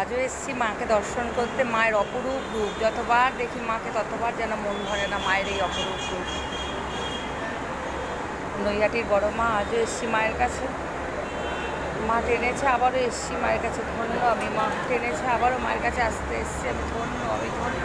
আজও এসেছি মাকে দর্শন করতে, মায়ের অপরূপ রূপ। যতবার দেখি মাকে, ততবার যেন মন ভরে না মায়ের এই অপরূপ রূপ। নৈহাটির বড় মা, আজও এসেছি মায়ের কাছে। মা টেনেছে, আবারও এসেছি মায়ের কাছে। ধন্য আমি, মা টেনেছে, আবারও মায়ের কাছে আসতে এসেছি। আমি ধন্য আমি ধন্য।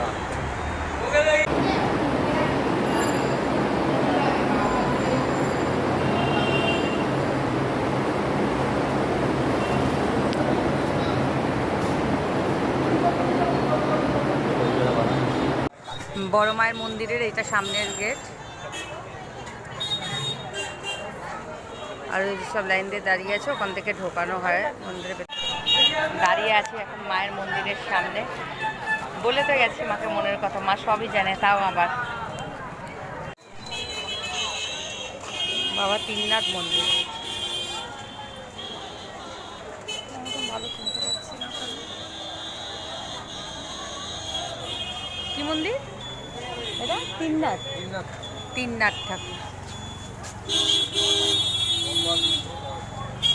বড় মায়ের মন্দিরের এটা সামনের গেট। আর সব লাইন দিয়ে দাঁড়িয়ে আছে, ওখান থেকে ঢোকানো হয় মন্দিরের দাঁড়িয়ে আছি এখন মায়ের মন্দিরের সামনে। বলে তো গেছি মাকে মনের কথা, মা সবই জানে, তাও আবার। বাবা তিননাথ মন্দির? কি মন্দির? ঠাকুর।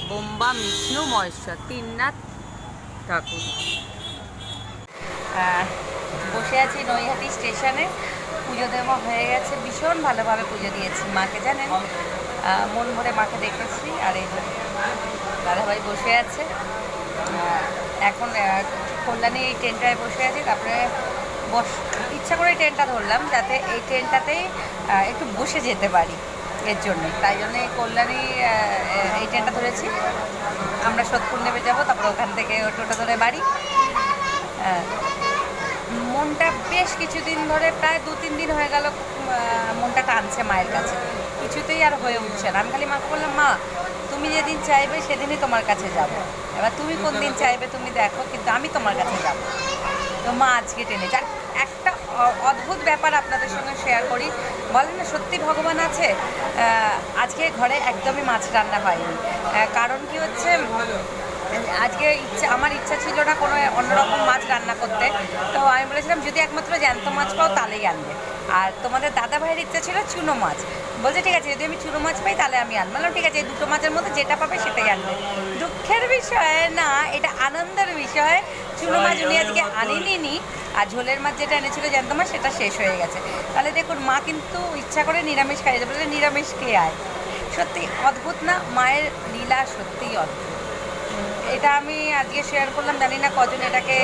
বোম্বা বিষ্ণু মহেশ্বর তিননাথ ঠাকুর। বসে আছি নৈহাটি স্টেশনে। পুজো দেওয়া হয়ে গেছে। ভীষণ ভালোভাবে পুজো দিয়েছি মাকে, জানেন? মন ভরে মাকে দেখেছি। আর এই দাদাভাই বসে আছে। এখন কল্যাণী এই ট্রেনটায় বসে আছি। তারপরে বস ইচ্ছা করে ট্রেনটা ধরলাম যাতে এই ট্রেনটাতেই একটু বসে যেতে পারি এর জন্য। তাই জন্য এই কল্যাণী এই ট্রেনটা ধরেছি। আমরা সোদপুর নেমে যাব তারপর ওখান থেকে টোটো ধরে বাড়ি। মনটা বেশ কিছুদিন ধরে প্রায় দু তিন দিন হয়ে গেল মনটা টানছে মায়ের কাছে। কিছুতেই আর হয়ে উঠছে না। আমি খালি মাকে বললাম মা তুমি যেদিন চাইবে সেদিনই তোমার কাছে যাব। এবার তুমি কোন দিন চাইবে তুমি দেখো কিন্তু আমি তোমার কাছে যাব। তো মা আজকে টেনে আর একটা অদ্ভুত ব্যাপার আপনাদের সঙ্গে শেয়ার করি। বলেন না, সত্যি ভগবান আছে? আজকে ঘরে একদমই মাছ রান্না হয়নি। কারণ কি হচ্ছে? আজকে ইচ্ছা, আমার ইচ্ছা ছিল না কোনো অন্যরকম মাছ রান্না করতে। তো আমি বলেছিলাম, যদি একমাত্র জ্যান্ত মাছ পাও তাহলেই আনবে। আর তোমাদের দাদা ভাইয়ের ইচ্ছা ছিল চুনো মাছ। বলছে, ঠিক আছে, যদি আমি চুনো মাছ পাই, তাহলে আমি আনব। ঠিক আছে, এই দুটো মাছের মধ্যে যেটা পাবে সেটাই আনবে। দুঃখের বিষয় না, এটা আনন্দের বিষয়। চুনো মাছ উনি আজকে আনিনি আর ঝোলের মাছ যেটা এনেছিল জ্যান্ত মাছ, সেটা শেষ হয়ে গেছে। তাহলে দেখুন, মা কিন্তু ইচ্ছা করে নিরামিষ খাই যাবে বলে, নিরামিষ খেয়ে আয়? সত্যি অদ্ভুত না, মায়ের লীলা সত্যিই অদ্ভুত। এটা আমি আজকে শেয়ার করলাম, জানি না কজন এটাকে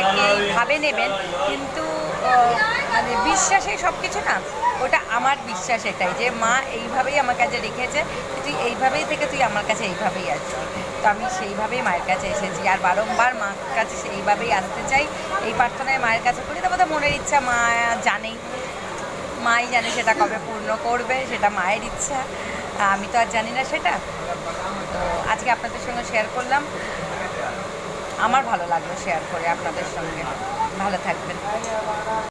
ভাবে নেবেন, কিন্তু মানে বিশ্বাসে সব কিছু না, ওটা আমার বিশ্বাস এটাই যে মা এইভাবেই আমার কাছে রেখেছে, তুই এইভাবেই থেকে তুই আমার কাছে এইভাবেই আসবি তো আমি সেইভাবেই মায়ের কাছে এসেছি। আর বারংবার মার কাছে সেইভাবেই আসতে চাই। এই প্রার্থনায় মায়ের কাছে করি তারপরে মনের ইচ্ছা মা জানেই। মাই জানে সেটা কবে পূর্ণ করবে, সেটা মায়ের ইচ্ছা। আমি তো আর জানি না সেটা। তো আজকে আপনাদের সঙ্গে শেয়ার করলাম। আমার ভালো লাগল শেয়ার করে আপনাদের সঙ্গে। ভালো থাকবেন।